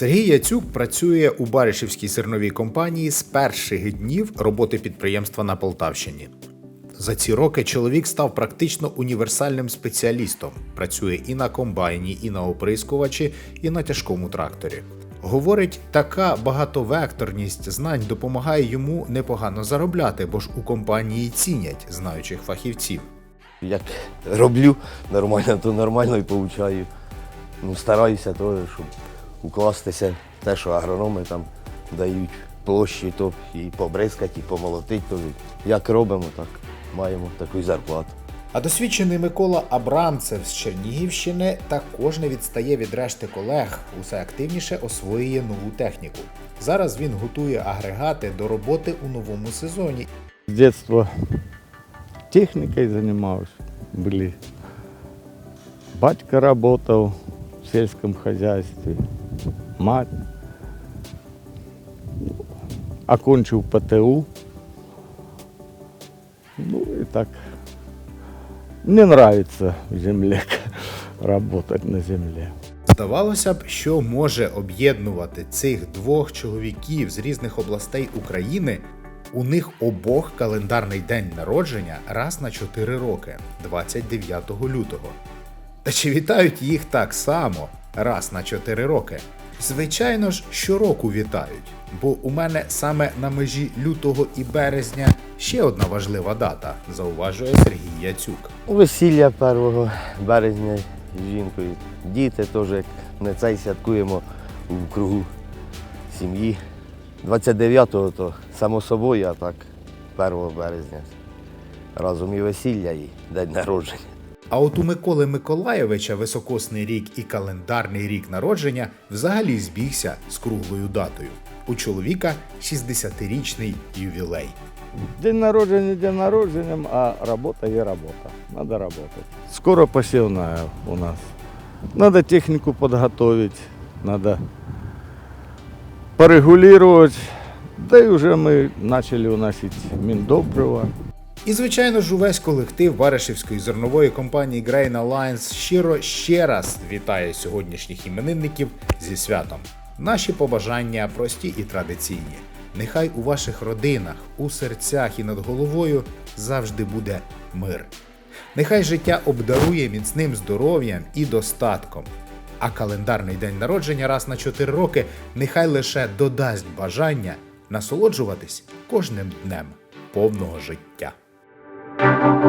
Сергій Яцюк працює у Баришівській зерновій компанії з перших днів роботи підприємства на Полтавщині. За ці роки чоловік став практично універсальним спеціалістом. Працює і на комбайні, і на оприскувачі, і на тяжкому тракторі. Говорить, така багатовекторність знань допомагає йому непогано заробляти, бо ж у компанії цінять знаючих фахівців. Як роблю нормально, то нормально і получаю. Ну, стараюся теж, щоб укластися те, що агрономи там дають площі, то і побризкати, і помолотити. То як робимо, так маємо таку й зарплату. А досвідчений Микола Абрамцев з Чернігівщини також не відстає від решти колег, усе активніше освоює нову техніку. Зараз він готує агрегати до роботи у новому сезоні. С детства техникой занимался. Были. Батька работал в сельском хозяйстве, мать. Окончил ПТУ. Ну и так. Мне нравится в земле работать на земле. Здавалося б, що може об'єднувати цих двох чоловіків з різних областей України. У них обох календарний день народження раз на 4 роки, 29 лютого. Та чи вітають їх так само раз на 4 роки? Звичайно ж, щороку вітають, бо у мене саме на межі лютого і березня ще одна важлива дата, зауважує Сергій Яцюк. Весілля 1 березня з жінкою. Діти теж, як не цей святкуємо у кругу сім'ї. 29-го то само собою, а так 1 березня. Разом і весілля, і день народження. А от у Миколи Миколаєвича високосний рік і календарний рік народження взагалі збігся з круглою датою. У чоловіка 60-річний ювілей. День народжения день народжением, а работа и работа. Надо работать. Скоро посевная у нас. Надо технику подготовить, надо порегулировать. Да и уже мы начали уносить Миндобрива. І, звичайно ж, увесь колектив Баришівської зернової компанії Grain Alliance щиро ще раз вітає сьогоднішніх іменинників зі святом. Наші побажання прості і традиційні. Нехай у ваших родинах, у серцях і над головою завжди буде мир. Нехай життя обдарує міцним здоров'ям і достатком. А календарний день народження раз на 4 роки нехай лише додасть бажання насолоджуватись кожним днем повного життя. Thank you.